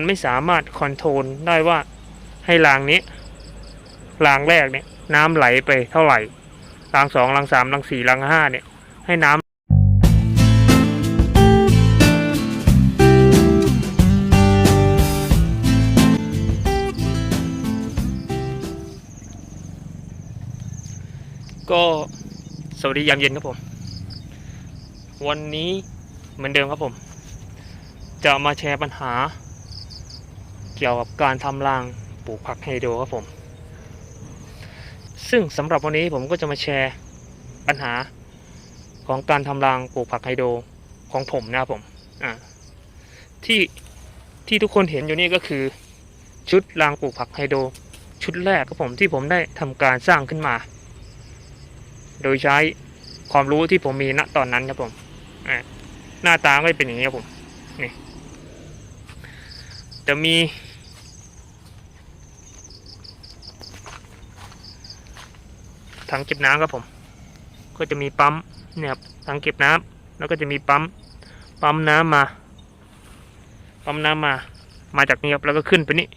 มันไม่สามารถคอนโทรลได้ว่าให้รางนี้รางแรกเนี่ย น้ำไหลไปเท่าไหร่รางสองรางสามรางสี่รางห้าเนี่ย ให้น้ำก็สวัสดียามเย็นครับผม วันนี้เหมือนเดิมครับผม จะมาแชร์ปัญหา เกี่ยวกับการทำรางปลูกผักไฮโดรครับผม ซึ่งสำหรับวันนี้ผมก็จะมาแชร์ปัญหาของการทำรางปลูกผักไฮโดรของผมนะครับผมอ่าที่ที่ทุกคนเห็นอยู่นี่ก็คือชุดรางปลูกผักไฮโดรชุดแรกครับผมที่ผมได้ทำการสร้างขึ้นมา โดยใช้ความรู้ที่ผมมีณตอนนั้นครับผมหน้าตาก็จะเป็นอย่างนี้ครับผมนี่จะมี ถังเก็บน้ำครับผม ก็จะมีปั๊มเนี่ยครับถังเก็บน้ำแล้วก็จะมีปั๊มปั๊มน้ำมา ปั๊มน้ำมา มาจากนี้ครับแล้วก็ขึ้นไปนี่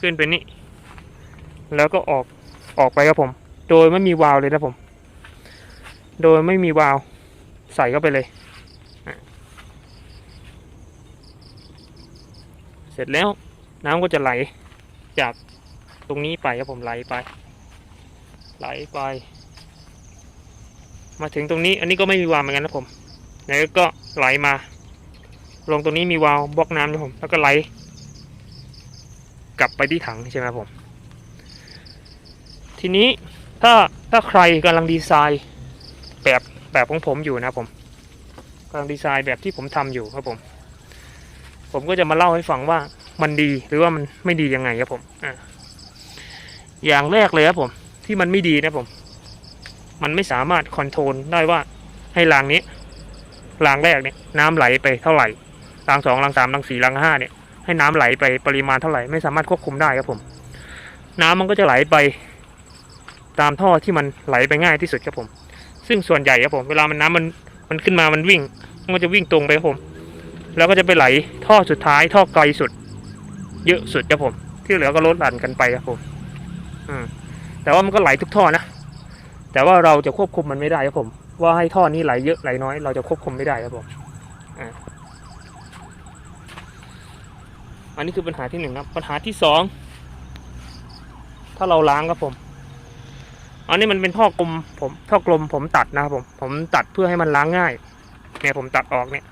ขึ้นไปนี่แล้วก็ออกออกไปครับผม โดยไม่มีวาล์วเลยนะผม โดยไม่มีวาล์วใส่เข้าไปเลยเสร็จแล้วน้ำก็จะไหลจากตรงนี้ไปครับผมไหลไป ไหลไป มาถึงตรงนี้อันนี้ก็ไม่มีวาล์วเหมือนกันนะผมแล้วก็ไหลมา ลงตรงนี้มีวาล์วบล็อกน้ำนะผม แล้วก็ไหล กลับไปที่ถังใช่ไหมครับผม ทีนี้ถ้าถ้าใครกำลังดีไซน์แบบแบบของผมอยู่นะครับผมกำลังดีไซน์แบบที่ผมทำอยู่ครับผม ผมก็จะมาเล่าให้ฟังว่ามันดีหรือว่ามันไม่ดียังไงครับผมออย่างแรกเลยครับผม ที่มันไม่ดีนะผม มันไม่สามารถคอนโทรลได้ว่าให้รางนี้รางแรกเนี่ยน้ำไหลไปเท่าไหร่รางสองรางสามรางสี่รางห้าเนี่ยให้น้ำไหลไปปริมาณเท่าไหร่ไม่สามารถควบคุมได้ครับผม น้ำมันก็จะไหลไป ตามท่อที่มันไหลไปง่ายที่สุดครับผม ซึ่งส่วนใหญ่ครับผมเวลามันน้ำมันมันขึ้นมามันวิ่ง มันจะวิ่งตรงไปครับผม แล้วก็จะไปไหลท่อสุดท้ายท่อไกลสุด เยอะสุดครับผม ที่เหลือก็ลดหลั่นกันไปครับผม อืม แต่ว่ามันก็ไหลทุกท่อนะ แต่ว่าเราจะควบคุมมันไม่ได้ครับผม ว่าให้ท่อนี้ไหลเยอะไหลน้อย เราจะควบคุมไม่ได้ครับผมอ่าอันนี้คือปัญหาที่หนึ่งครับ ปัญหาที่สองถ้าเราล้างครับผม อันนี้มันเป็นท่อกลมผมท่อกลมผมตัดนะครับผม ผมตัดเพื่อให้มันล้างง่าย เนี่ยผมตัดออกเนี่ย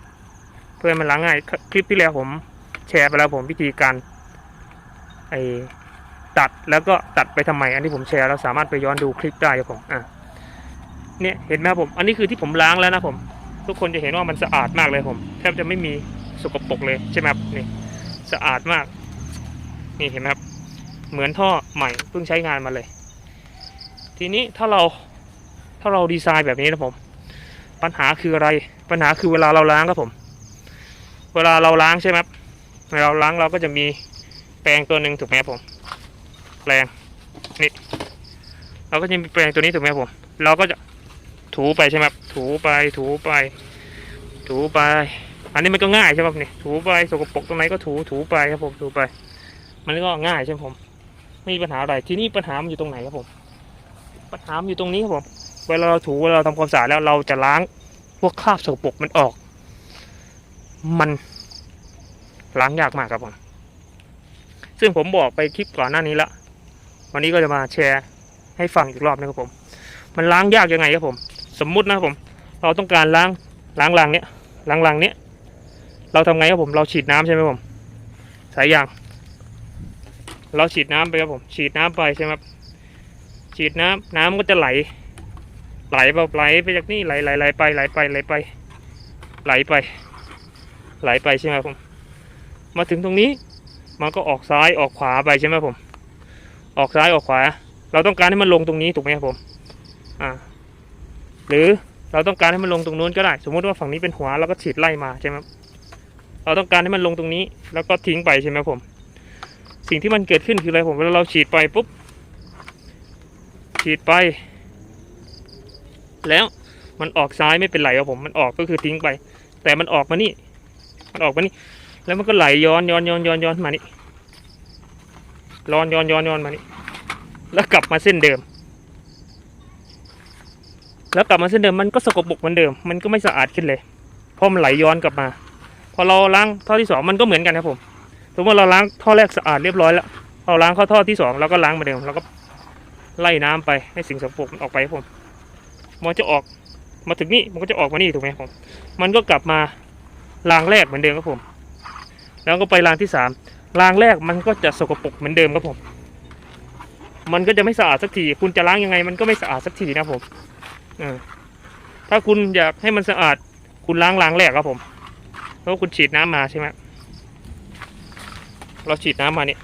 เพื่อให้มันล้างง่าย คลิปที่แล้วผมแชร์ไปแล้วผมวิธีการไอ ตัดแล้วก็ตัดไปทำไม อันนี้ผมแชร์แล้วสามารถไปย้อนดูคลิปได้ครับผมอะเนี่ยเห็นไหมครับผม อันนี้คือที่ผมล้างแล้วนะผม ทุกคนจะเห็นว่ามันสะอาดมากเลยผมแทบจะไม่มีสกปรกเลยใช่ไหมครับนี่สะอาดมาก นี่เห็นไหมครับ เหมือนท่อใหม่เพิ่งใช้งานมาเลย ทีนี้ถ้าเราถ้าเราดีไซน์แบบนี้นะผม ปัญหาคืออะไรปัญหาคือเวลาเราล้างครับผม เวลาเราล้างใช่ไหมครับเวลาเราล้างเราก็จะมีแปรงตัวหนึ่งถูกไหมครับผม แปรงนี่เราก็จะมีแปรงตัวนี้ถูกไหมครับผม เราก็จะถูไปใช่ไหมครับถูไปถูไป ถูไป อันนี้มันก็ง่ายใช่ไหมครับนี่ถูไปสกปรกตรงไหนก็ถูถูไปครับผมถูไป มันก็ง่ายใช่ไหมผมไม่มีปัญหาอะไรที่นี้ปัญหามันอยู่ตรงไหนครับผม ปัญหามันอยู่ตรงนี้ครับผมเวลาเราถูเวลาเราทำความสะอาดแล้วเราจะล้างพวกคราบสกปรกมันออก มันล้างยากมากครับผมซึ่งผมบอกไปคลิปก่อนหน้านี้ละ วันนี้ก็จะมาแชร์ให้ฟังอีกรอบนะครับผม มันล้างยากยังไงครับผม สมมุตินะครับผม เราต้องการล้างล้างรางเนี้ยล้างรางเนี้ยเราทำไงครับผม เราฉีดน้ำใช่ไหมผม สายยาง เราฉีดน้ำไปครับผม ฉีดน้ำไปใช่ไหมครับ ฉีดน้ำน้ำก็จะไหล ไหลไปไหลไปจากนี่ไหลไหลไหลไปไหลไปไหลไป ไหลไป ไหลไปใช่ไหมครับผม มาถึงตรงนี้ มันก็ออกซ้ายออกขวาไปใช่ไหมครับผม ออกซ้ายออกขวา เราต้องการให้มันลงตรงนี้ถูกไหมครับผม อ่า หรือเราต้องการให้มันลงตรงนู้นก็ได้ สมมติว่าฝั่งนี้เป็นหัวเราก็ฉีดไล่มาใช่ไหมเราต้องการให้มันลงตรงนี้ แล้วก็ทิ้งไปใช่ไหมครับผม สิ่งที่มันเกิดขึ้นคืออะไรผมเวลาเราฉีดไปปุ๊บฉีดไป แล้วมันออกซ้ายไม่เป็นไรครับผมมันออกก็คือทิ้งไป แต่มันออกมานี่ มันออกมานี่ แล้วมันก็ไหลย้อนย้อนย้อนย้อนย้อนมานี่ ร้อนย้อนย้อนย้อนมานี่แล้วกลับมาเส้นเดิม แล้วกลับมาเส้นเดิมมันก็สกปรกเหมือนเดิม มันก็ไม่สะอาดขึ้นเลยเพราะมันไหลย้อนกลับมา พอเราล้างท่อที่สองมันก็เหมือนกันครับผมสมมติเราล้างท่อแรกสะอาดเรียบร้อยแล้วเราล้างเข้าท่อที่สองเราก็ล้างเหมือนเดิมเราก็ไล่น้ำไปให้สิ่งสกปรกมันออกไปครับผมมันจะออกมาถึงนี่มันก็จะออกมานี่ถูกไหมครับผม มันก็กลับมารางแรกเหมือนเดิมครับผม แล้วก็ไปรางที่สาม รางแรกมันก็จะสกปรกเหมือนเดิมครับผม มันก็จะไม่สะอาดสักที คุณจะล้างยังไง มันก็ไม่สะอาดสักทีนะผมอถ้าคุณอยากให้มันสะอาด คุณล้างรางแรกครับผม เพราะคุณฉีดน้ำมาใช่ไหมเราฉีดน้ำมาเนี่ย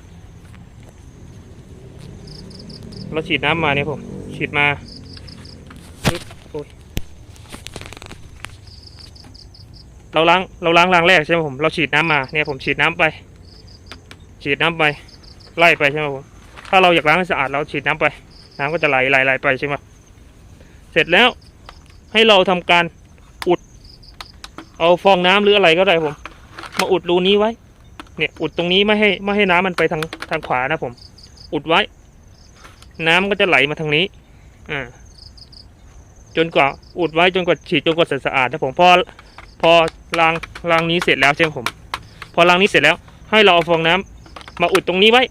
เราฉีดน้ำมาเนี่ยผม ฉีดมาเราล้างเราล้างรางแรกใช่ไหมผม เราฉีดน้ำมาเนี่ยผมฉีดน้ำไป ฉีดน้ำไปไล่ไปใช่ไหมผมถ้าเราอยากล้างให้สะอาดเราฉีดน้ำไป น้ำก็จะไหลไหลไหลไปใช่ไหมเสร็จแล้วให้เราทำการอุด เอาฟองน้ำหรืออะไรก็ได้ผม มาอุดรูนี้ไว้ เนี่ยอุดตรงนี้ไม่ให้ไม่ให้น้ำมันไปทางทางขวานะผม อุดไว้ น้ำก็จะไหลมาทางนี้อ่าจนกว่าอุดไว้จนกว่าฉีดจนกว่าเสร็จสะอาดนะผมพอพอรางรางนี้เสร็จแล้วใช่ไหมผม พอรางนี้เสร็จแล้ว ให้เราเอาฟองน้ำ มาอุดตรงนี้ไว้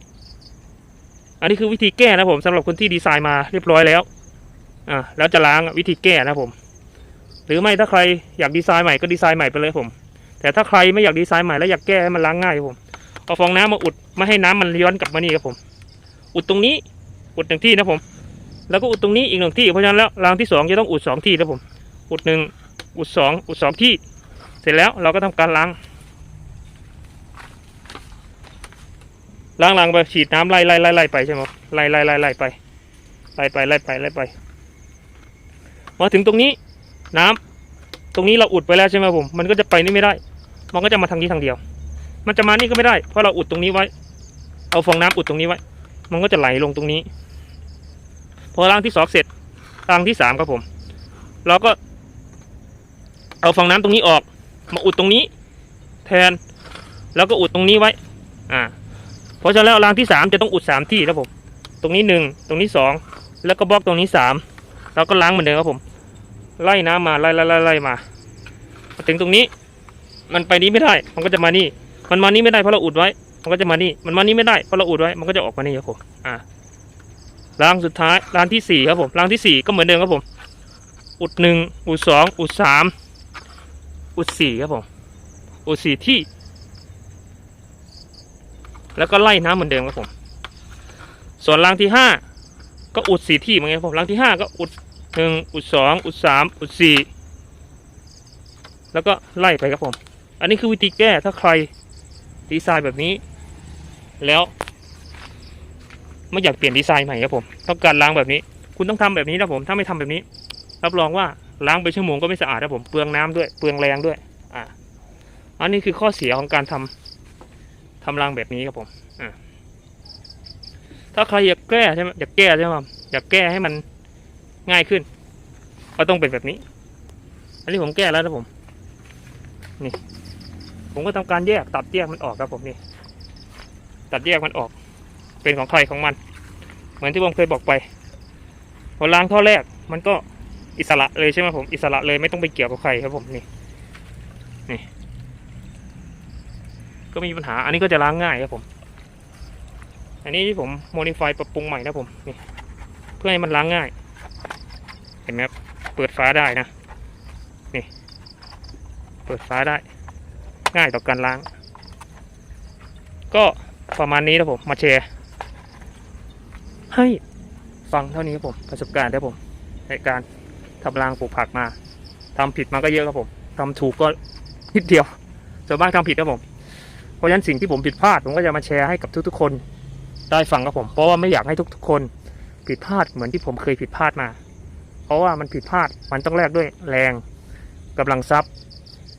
อันนี้คือวิธีแก้นะผมสำหรับคนที่ดีไซน์มาเรียบร้อยแล้ว อ่าแล้วจะล้างวิธีแก้นะผม หรือไม่ถ้าใครอยากดีไซน์ใหม่ก็ดีไซน์ใหม่ไปเลยผม แต่ถ้าใครไม่อยากดีไซน์ใหม่แล้วอยากแก้ให้มันล้างง่ายผมเอาฟองน้ำมาอุดไม่ให้น้ำมันย้อนกลับมานี่ครับผม อุดตรงนี้อุดหนึ่งที่นะผม แล้วก็อุดตรงนี้อีกหนึ่งที่เพราะฉะนั้นแล้วรางที่สองจะต้องอุดสองที่นะผม อุดหนึ่งอุดสองอุดสองที่ เสร็จแล้วเราก็ทำการล้าง ล้างล้างไปฉีดน้ำไล่ไล่ไล่ไล่ไปใช่ไหมไล่ไล่ไล่ไล่ไปไล่ไปไล่ไปไล่ไปมาถึงตรงนี้น้ำตรงนี้เราอุดไปแล้วใช่ไหมผม มันก็จะไปนี่ไม่ได้ มันก็จะมาทางนี้ทางเดียว มันจะมานี่ก็ไม่ได้ เพราะเราอุดตรงนี้ไว้ เอาฟองน้ำอุดตรงนี้ไว้ มันก็จะไหลลงตรงนี้ พอล้างที่สองเสร็จล้างที่สามครับผม เราก็ เอาฟองน้ำตรงนี้ออก มาอุดตรงนี้ แทน แล้วก็อุดตรงนี้ไว้ อ่า ราะฉะนั้นแล้วรางที่สามจะต้องอุดสามที่ครับผม ตรงนี้หนึ่งตรงนี้สองแล้วก็บล็อกตรงนี้สามแล้วก็ล้างเหมือนเดิมครับผม ไล่น้ำมาไล่ไล่ไล่ไล่มามาถึงตรงนี้ มันไปนี้ไม่ได้ มันก็จะมานี่ มันมานี่ไม่ได้เพราะเราอุดไว้ มันก็จะมานี่ มันมานี่ไม่ได้เพราะเราอุดไว้ มันก็จะออกมานี่ครับผมอ่ารางสุดท้ายรางที่สี่ครับผมรางที่สี่ก็เหมือนเดิมครับผม อุดหนึ่งอุดสองอุดสามอุดสี่ครับผมอุดสี่ที่ แล้วก็ไล่น้ำเหมือนเดิมครับผม ส่วนรางที่ห้าก็อุดสี่ที่เหมือนกันครับผมรางที่ห้าก็อุดหนึ่งอุดสองอุดสามอุดสี่แล้วก็ไล่ไปครับผม อันนี้คือวิธีแก้ถ้าใครดีไซน์แบบนี้ แล้ว ไม่อยากเปลี่ยนดีไซน์ใหม่ครับผมต้องการล้างแบบนี้ คุณต้องทำแบบนี้นะผม ถ้าไม่ทำแบบนี้ รับรองว่าล้างไปชั่วโมงก็ไม่สะอาดนะผมเปลืองน้ำด้วยเปลืองแรงด้วย อ่าอันนี้คือข้อเสียของการทำ ทำรางแบบนี้ครับผมอ่าถ้าใครอยากแก้ใช่ไหมอยากแก้ใช่ไหมอยากแก้ให้มันง่ายขึ้น ก็ต้องเป็นแบบนี้ อันนี้ผมแก้แล้วนะผม นี่ ผมก็ทำการแยกตัดแยกมันออกครับผมนี่ ตัดแยกมันออก เป็นของใครของมัน เหมือนที่ผมเคยบอกไปพอล้างท่อแรก มันก็อิสระเลยใช่ไหมผม อิสระเลยไม่ต้องไปเกี่ยวกับใครครับผมนี่ นี่ ก็ไม่มีปัญหา อันนี้ก็จะล้างง่ายครับผม อันนี้ที่ผมโมดิฟายปรับปรุงใหม่นะผมนี่เพื่อให้มันล้างง่าย เห็นไหมครับ เปิดฝาได้นะ นี่ เปิดฝาได้ ง่ายต่อการล้าง ก็ประมาณนี้นะผม มาแชร์ ให้ฟังเท่านี้ครับผม ประสบการณ์ครับผม ในการทำรางปลูกผักมาทำผิดมาก็เยอะครับผมทำถูกก็นิดเดียวส่วนมากทำผิดครับผม เพราะฉะนั้นสิ่งที่ผมผิดพลาดผมก็จะมาแชร์ให้กับทุกๆ คนได้ฟังครับผม เพราะว่าไม่อยากให้ทุกๆ คนผิดพลาดเหมือนที่ผมเคยผิดพลาดมา เพราะว่ามันผิดพลาดมันต้องแลกด้วยแรงกำลังทรัพย์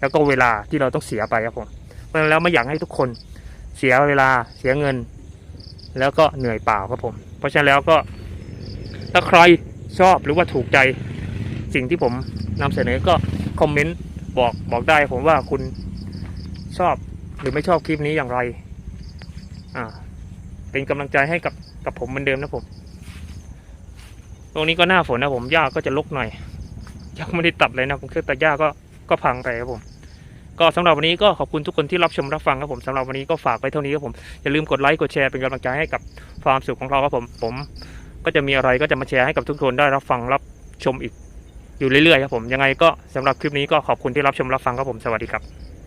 แล้วก็เวลาที่เราต้องเสียไปครับผมเพราะฉะนั้นแล้วไม่อยากให้ทุกคนเสียเวลาเสียเงิน แล้วก็เหนื่อยเปล่าครับผม เพราะฉะนั้นแล้วก็ถ้าใครชอบหรือว่าถูกใจสิ่งที่ผมนำเสนอก็คอมเมนต์บอกบอกได้ผมว่าคุณชอบ หรือไม่ชอบคลิปนี้อย่างไร อ่า เป็นกำลังใจให้กับกับผมเหมือนเดิมนะผม ตรงนี้ก็หน้าฝนนะผมหญ้าก็จะรกหน่อยยังไม่ได้ตัดเลยนะผมคือแต่หญ้าก็ก็พังไปครับผม ก็สำหรับวันนี้ก็ขอบคุณทุกคนที่รับชมรับฟังครับผมสำหรับวันนี้ก็ฝากไว้เท่านี้ครับผมอย่าลืมกดไลค์กดแชร์เป็นกำลังใจให้กับความสุขของเราครับผม ผมก็จะมีอะไรก็จะมาแชร์ให้กับทุกคนได้รับฟังรับชมอีกอยู่เรื่อยๆครับผมยังไงก็สำหรับคลิปนี้ก็ขอบคุณที่รับชมรับฟังครับผมสวัสดีครับ